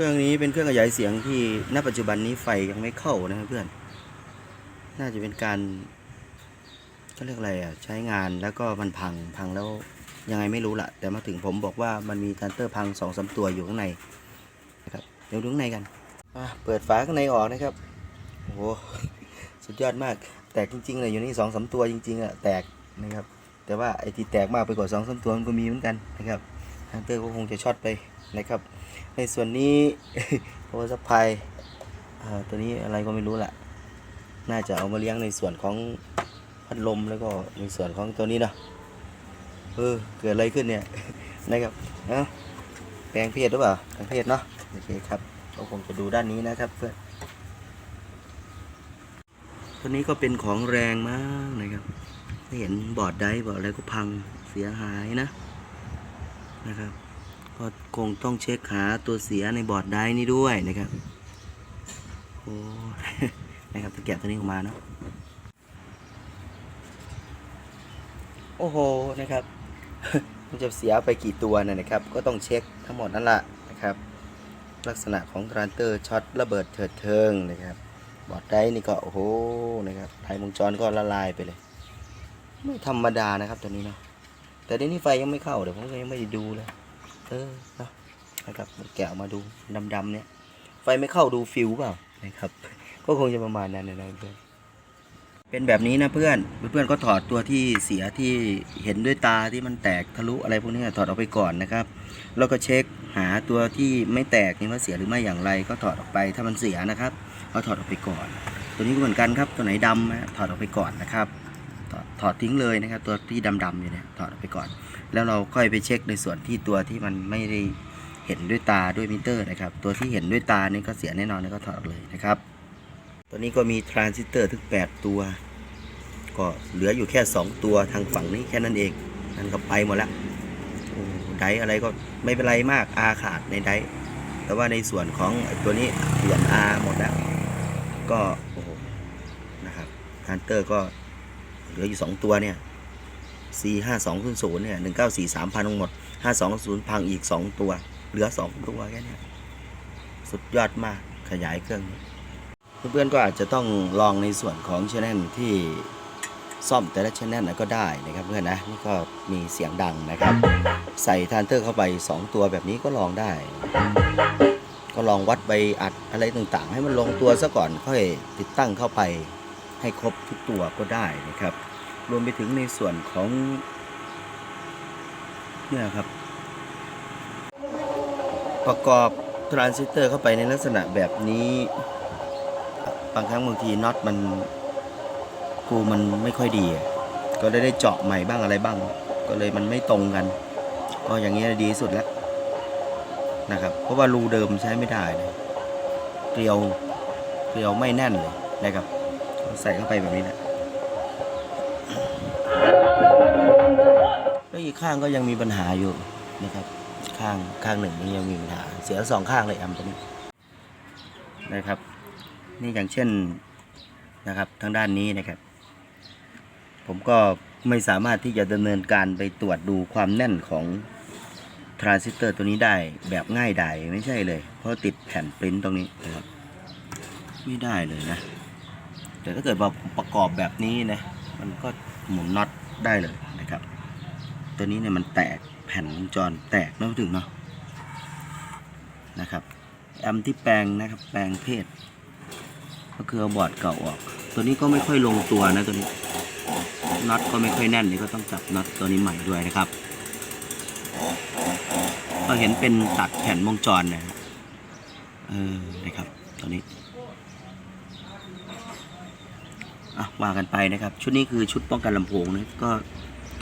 ครื่องนี้เป็นเครื่องขยายเสียงที่ณปัจจุบันนี้ไฟยังไม่เข้านะครับเพื่อน น่าจะเป็นการก็เรียกอะไรอะใช้งานแล้วก็มันพังพังแล้วยังไงไม่รู้ละแต่มาถึงผมบอกว่ามันมีทันเตอร์พังสองสามตัวอยู่ข้างในนะครับเดี๋ยวดูข้างในกันเปิดฝาข้างในออกนะครับโอ้โหสุดยอดมาก แตกจริงๆเลยอยู่นี่สองสามตัวจริงๆอะแตกนะครับ แต่ว่าไอ้ที่แตกมากไปกว่าสองสามตัวมันก็มีเหมือนกันนะครับทันเตอร์ก็คงจะช็อตไปนะครับ ในส่วนนี้โอสพายตัวนี้อะไรก็ไม่รู้แหละน่าจะเอามาเลี้ยงในส่วนของพัดลมแล้วก็ในส่วนของตัวนี้เนาะเออเกิดอะไรขึ้นเนี่ยนะครับเอ้าแปลงเพศหรือเปล่าแปลงเพศเนาะโอเคครับเราคงจะดูด้านนี้นะครับเพื่อนตัวนี้ก็เป็นของแรงมากนะครับไม่เห็นบอร์ดไดร์บอร์ดอะไรก็พังเสียหายนะนะครับ ก็คงต้องเช็คหาตัวเสียในบอร์ดไดร์นี้ด้วยนะครับโอ้นะครับตะแกะตัวนี้ออกมาเนาะโอ้โหนะครับมันจะเสียไปกี่ตัวนะนะครับ ก็ต้องเช็คทั้งหมดนั่นแหละนะครับ ลักษณะของทรานเตอร์ช็อตระเบิดเถิดเทิงนะครับ บอร์ดไดร์นี่ก็โอ้โหนะครับไทยวงจรก็ละลายไปเลย ไม่ธรรมดานะครับตัวนี้เนาะแต่เดี๋ยวนี้ไฟยังไม่เข้าเดี๋ยวผมก็ยังไม่ได้ดูเลย เออนะครับแกะมาดูดำๆเนี่ย ไฟไม่เข้าดูฟิวเปล่านะครับ ก็คงจะประมาณนั้นนะเพื่อนเป็นแบบนี้นะเพื่อนเพื่อนก็ถอดตัวที่เสียที่เห็นด้วยตาที่มันแตกทะลุอะไรพวกนี้ถอดออกไปก่อนนะครับ แล้วก็เช็คหาตัวที่ไม่แตกนี่ว่าเสียหรือไม่อย่างไรก็ถอดออกไปถ้ามันเสียนะครับเอาถอดออกไปก่อน ตัวนี้ก็เหมือนกันครับตัวไหนดำนะถอดออกไปก่อนนะครับ ถอดถอดทิ้งเลยนะครับ ตัวที่ดำๆอยู่เนี่ยถอดออกไปก่อน แล้วเราค่อยไปเช็คในส่วนที่ตัวที่มันไม่ได้เห็นด้วยตาด้วยมิเตอร์นะครับ ตัวที่เห็นด้วยตานี่ก็เสียแน่นอนแล้วก็ถอดเลยนะครับ ตัวนี้ก็มีทรานซิสเตอร์ถึง 8 ตัว ก็เหลืออยู่แค่ 2 ตัวทางฝั่งนี้แค่นั้นเองนั่นก็ไปหมดแล้วโอ้ไดร์อะไรก็ไม่เป็นไรมากอาขาดในไดร์แต่ว่าในส่วนของตัวนี้เปลี่ยนอาหมดแล้ว ก็โอ้โหนะครับฮันเตอร์ก็เหลืออยู่ 2 ตัวเนี่ย C ห้าสองศูนย์ศูนย์เนี่ยหนึ่งเก้าสี่สามพันทั้งหมดห้าสองศูนย์พังอีกสองตัว เหลือสองตัวแค่เนี้ยสุดยอดมากขยายเครื่อง เพื่อนๆก็อาจจะต้องลองในส่วนของชแนลที่ซ่อมแต่ละชแนลนะก็ได้นะครับเพื่อนนะนี่ก็มีเสียงดังนะครับ ใส่ทรานเตอร์เข้าไป 2 ตัวแบบนี้ก็ลองได้ ก็ลองวัดใบอัดอะไรต่างๆ ให้มันลงตัวซะก่อนค่อยติดตั้งเข้าไปให้ครบทุกตัวก็ได้นะครับ รวมไปถึงในส่วนของเนี่ยครับ ประกอบทรานซิสเตอร์เข้าไปในลักษณะแบบนี้ บางครั้งบางทีน็อตมันกูมันไม่ค่อยดี ก็ได้ได้เจาะใหม่บ้างอะไรบ้าง ก็เลยมันไม่ตรงกัน ก็อย่างนี้ดีสุดแล้วนะครับ เพราะว่ารูเดิมใช้ไม่ได้เลยเกลียวเกลียวไม่แน่นเลยนะครับ ใส่เข้าไปแบบนี้นะ อีกข้างก็ยังมีปัญหาอยู่นะครับ ข้างข้างหนึ่งนี่ยังมีปัญหา เสียสองข้างเลยแอมตัวนี้นะครับ นี่อย่างเช่นนะครับทางด้านนี้นะครับ ผมก็ไม่สามารถที่จะดำเนินการไปตรวจดูความแน่นของทรานซิสเตอร์ตัวนี้ได้แบบง่ายดายไม่ใช่เลย เพราะติดแผ่นปริ้นตรงนี้นะครับไม่ได้เลยนะแต่ถ้าเกิดว่าประกอบแบบนี้นะมันก็หมุนน็อตได้เลย ตัวนี้เนี่ยมันแตกแผ่นวงจรแตกเนาะถึงเนาะนะครับแอมที่แปลงนะครับแปลงเพศ ก็คือเอาบอร์ดเก่าออก ตัวนี้ก็ไม่ค่อยลงตัวนะตัวนี้น็อตก็ไม่ค่อยแน่นนี่ก็ต้องจับน็อตตัวนี้ใหม่ด้วยนะครับก็เห็นเป็นตัดแผ่นวงจรนะฮะเออนะครับตัวนี้อะว่ากันไปนะครับ ชุดนี้คือชุดป้องกันลำโพงนะก็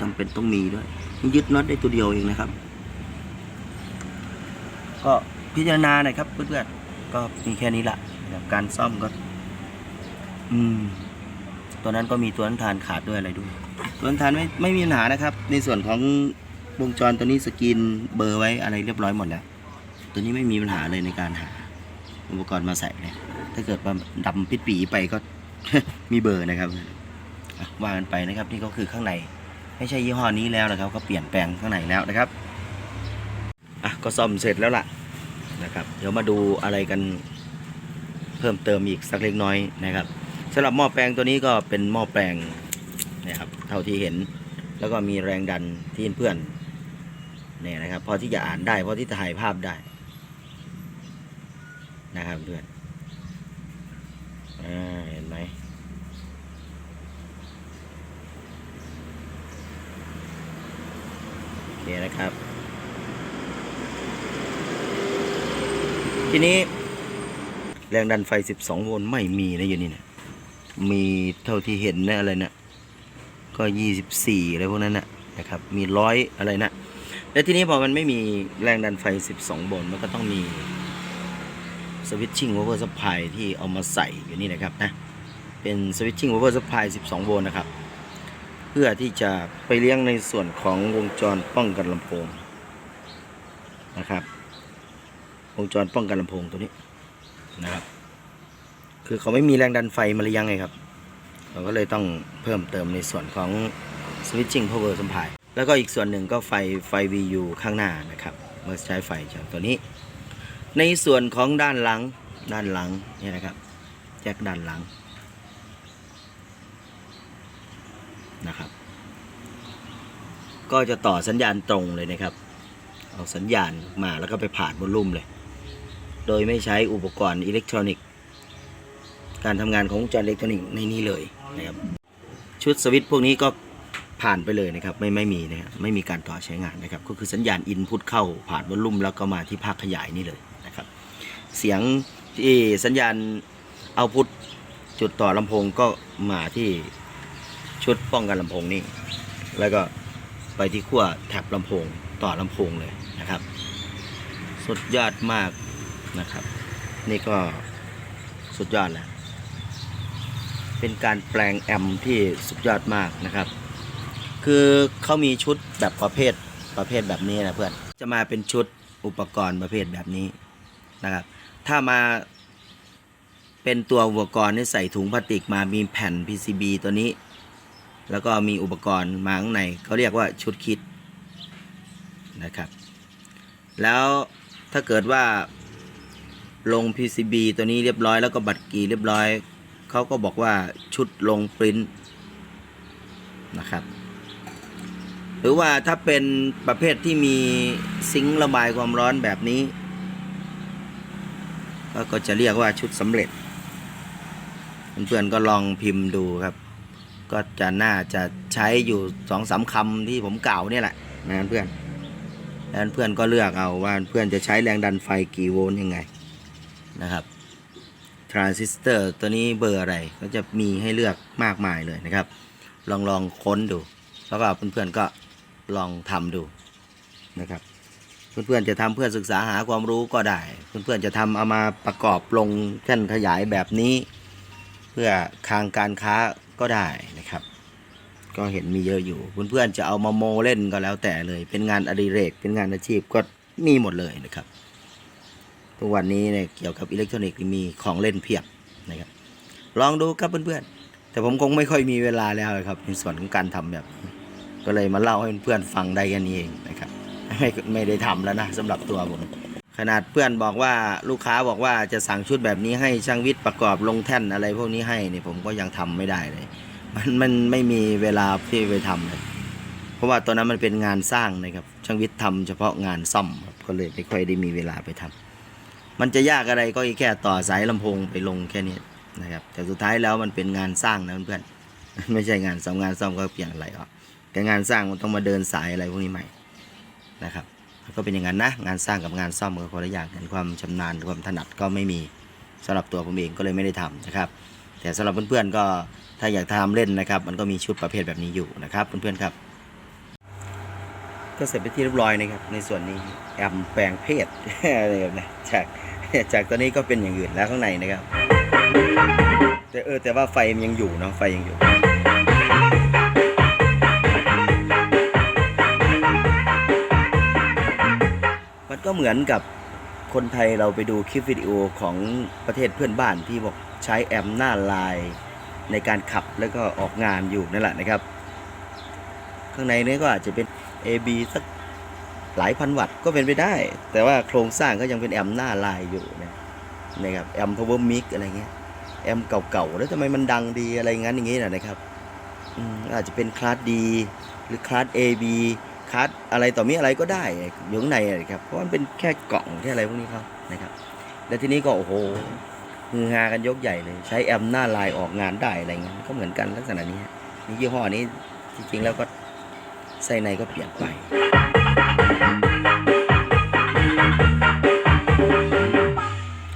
จำเป็นต้องมีด้วยยึดน็อตได้ตัวเดียวเองนะครับ ก็พิจารณาหน่อยครับเพื่อนๆก็มีแค่นี้แหละนะครับการซ่อมก็ อืม ตัวนั้นก็มีตัวนั้นทานขาดด้วยอะไรด้วย ตัวนั้นทานไม่ไม่มีปัญหานะครับ ในส่วนของวงจรตัวนี้สกรีนเบอร์ไว้อะไรเรียบร้อยหมดแล้ว ตัวนี้ไม่มีปัญหาเลยในการหา อุปกรณ์มาใส่เลยถ้าเกิดว่าดำปิดปีไปก็มีเบอร์นะครับว่ากันไปนะครับ นี่ก็คือข้างใน ไม่ใช่ยี่ห้อนี้แล้วนะครับ ก็เปลี่ยนแปลงข้างในแล้วนะครับอะก็ซ่อมเสร็จแล้วล่ะนะครับ เดี๋ยวมาดูอะไรกันเพิ่มเติมอีกสักเล็กน้อยนะครับสำหรับหม้อแปลงตัวนี้ก็เป็นหม้อแปลงนะครับเท่าที่เห็นแล้วก็มีแรงดันที่เพื่อนเนี่ยนะครับพอที่จะอ่านได้พอที่จะถ่ายภาพได้นะครับเพื่อนอ่าเห็นไหม โอเคนะครับ ทีนี้ แรงดันไฟ 12 โวลต์ไม่มีนะอยู่นี่นะมีเท่าที่เห็นนะอะไรนะก็ 24 อะไรพวกนั้นนะนะครับ มีร้อยอะไรนะ แล้วทีนี้พอมันไม่มีแรงดันไฟ 12 โวลต์มันก็ต้องมีสวิตชิ่งโอเวอร์สปายที่เอามาใส่อยู่นี่นะครับนะ เป็นสวิตชิ่งโอเวอร์สปาย12 โวลต์นะครับ พื่อที่จะไปเลี้ยงในส่วนของวงจรป้องกันลำโพงนะครับ วงจรป้องกันลำโพงตัวนี้นะครับ คือเขาไม่มีแรงดันไฟมาเลี้ยงไงครับเราก็เลยต้องเพิ่มเติมในส่วนของ switching power supply แล้วก็อีกส่วนหนึ่งก็ไฟไฟ VU ข้างหน้านะครับเมื่อใช้ไฟจากตัวนี้ ในส่วนของด้านหลังด้านหลังนี่นะครับแจ็คด้านหลัง นะครับ ก็จะต่อสัญญาณตรงเลยนะครับ เอาสัญญาณมาแล้วก็ไปผ่านบนลุ่มเลย โดยไม่ใช้อุปกรณ์อิเล็กทรอนิกส์ การทำงานของวงจรอิเล็กทรอนิกส์ในนี้เลยนะครับ ชุดสวิตช์พวกนี้ก็ผ่านไปเลยนะครับ ไม่ไม่มีนะครับไม่มีการต่อใช้งานนะครับ ก็คือสัญญาณอินพุตเข้าผ่านบนลุ่มแล้วก็มาที่ภาคขยายนี่เลยนะครับ เสียงที่สัญญาณเอาพุตจุดต่อลำโพงก็มาที่ ชุดป้องกันลำโพงนี่แล้วก็ไปที่ขั้วแท็บลำโพงต่อลำโพงเลยนะครับ สุดยอดมากนะครับ นี่ก็สุดยอดแล้วเป็นการแปลงแอมป์ที่สุดยอดมากนะครับ คือเขามีชุดแบบประเภทประเภทแบบนี้นะเพื่อนจะมาเป็นชุดอุปกรณ์ประเภทแบบนี้นะครับ ถ้ามาเป็นตัวอุปกรณ์ที่ใส่ถุงพลาสติกมามีแผ่น PCB ตัวนี้ แล้วก็มีอุปกรณ์มาข้างในเขาเรียกว่าชุดคิดนะครับ แล้วถ้าเกิดว่าลง PCB ตัวนี้เรียบร้อยแล้วก็บัตรกีเรียบร้อย เขาก็บอกว่าชุดลงปริ้นนะครับ หรือว่าถ้าเป็นประเภทที่มีซิงค์ระบายความร้อนแบบนี้ ก็ก็จะเรียกว่าชุดสำเร็จ เพื่อนๆก็ลองพิมพ์ดูครับ ก็จะน่าจะใช้อยู่สองสามคำที่ผมกล่าวเนี่ยแหละนะเพื่อนแล้วเพื่อนก็เลือกเอาว่าเพื่อนจะใช้แรงดันไฟกี่โวลต์ยังไงนะครับทรานซิสเตอร์ตัวนี้เบอร์อะไรก็จะมีให้เลือกมากมายเลยนะครับ ลองลองค้นดู แล้วก็เพื่อนๆก็ลองทำดูนะครับ เพื่อนๆจะทำเพื่อศึกษาหาความรู้ก็ได้ เพื่อนๆจะทำเอามาประกอบลงแท่นขยายแบบนี้ เพื่อคางการค้า ก็ได้นะครับ ก็เห็นมีเยอะอยู่ เพื่อนๆจะเอามาโมเล่นก็แล้วแต่เลย เป็นงานอดิเรก เป็นงานอาชีพก็มีหมดเลยนะครับทุกวันนี้เนี่ยเกี่ยวกับอิเล็กทรอนิกส์มีของเล่นเพียบนะครับ ลองดูครับเพื่อนๆ แต่ผมคงไม่ค่อยมีเวลาแล้วครับในส่วนของการทำแบบ ก็เลยมาเล่าให้เพื่อนๆฟังได้กันเองนะครับ ไม่ไม่ได้ทำแล้วนะสำหรับตัวผม ขนาดเพื่อนบอกว่าลูกค้าบอกว่าจะสั่งชุดแบบนี้ให้ช่างวิทย์ประกอบลงแท่นอะไรพวกนี้ให้เนี่ยผมก็ยังทำไม่ได้เลย มันมันไม่มีเวลาที่ไปทำเลย เพราะว่าตอนนั้นมันเป็นงานสร้างนะครับ ช่างวิทย์ทำเฉพาะงานซ่อมครับก็เลยไม่ค่อยได้มีเวลาไปทำมันจะยากอะไรก็แค่ต่อสายลำโพงไปลงแค่นี้นะครับ แต่สุดท้ายแล้วมันเป็นงานสร้างนะเพื่อนไม่ใช่งานซ่อมงานซ่อมก็เปลี่ยนอะไรออกแต่งานสร้างมันต้องมาเดินสายอะไรพวกนี้ใหม่นะครับ ก็เป็นอย่างนั้นนะงานสร้างกับงานซ่อมก็คนละอย่างกันความชำนาญความถนัดก็ไม่มีสำหรับตัวผมเองก็เลยไม่ได้ทำนะครับ แต่สำหรับเพื่อนๆก็ถ้าอยากทำเล่นนะครับ มันก็มีชุดประเภทแบบนี้อยู่นะครับเพื่อนๆครับ ก็เสร็จไปที่เรียบร้อยนะครับ ในส่วนนี้แอมแปลงเพศอะไรแบบนี้จากจากตัวนี้ก็เป็นอย่างอื่นแล้วข้างในนะครับ แต่เออแต่ว่าไฟมันยังอยู่เนาะไฟยังอยู่ ก็เหมือนกับคนไทยเราไปดูคลิปวิดีโอของประเทศเพื่อนบ้านที่บอกใช้แอมหน้าลายในการขับแล้วก็ออกงานอยู่นั่นแหละนะครับ ข้างในนี้ก็อาจจะเป็น AB สักหลายพันวัตต์ก็เป็นไปได้ แต่ว่าโครงสร้างก็ยังเป็นแอมหน้าลายอยู่นะนะครับแอมพาวเวอร์มิกอะไรเงี้ยแอมเก่าๆแล้วทำไมมันดังดีอะไรงั้นอย่างงี้นะนะครับอืมอาจจะเป็นคลาสดีหรือคลาส AB คลาสอะไรต่อมีอะไรก็ได้อยู่ข้างในนะครับเพราะมันเป็นแค่กล่องแค่อะไรพวกนี้เขานะครับ แล้วทีนี้ก็โอ้โหฮือฮากันยกใหญ่เลย ใช้แอมหน้าลายออกงานได้อะไรเงี้ยก็เหมือนกันลักษณะนี้นี่ยี่ห้อนี้จริงๆแล้วก็ไส้ในก็เปลี่ยนไป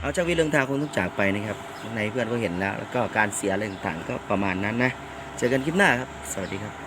เอาเจ้าวิเรืองทางคงต้องจากไปนะครับในเพื่อนก็เห็นแล้ว แล้วก็การเสียอะไรต่างๆก็ประมาณนั้นนะ เจอกันคลิปหน้าครับ สวัสดีครับ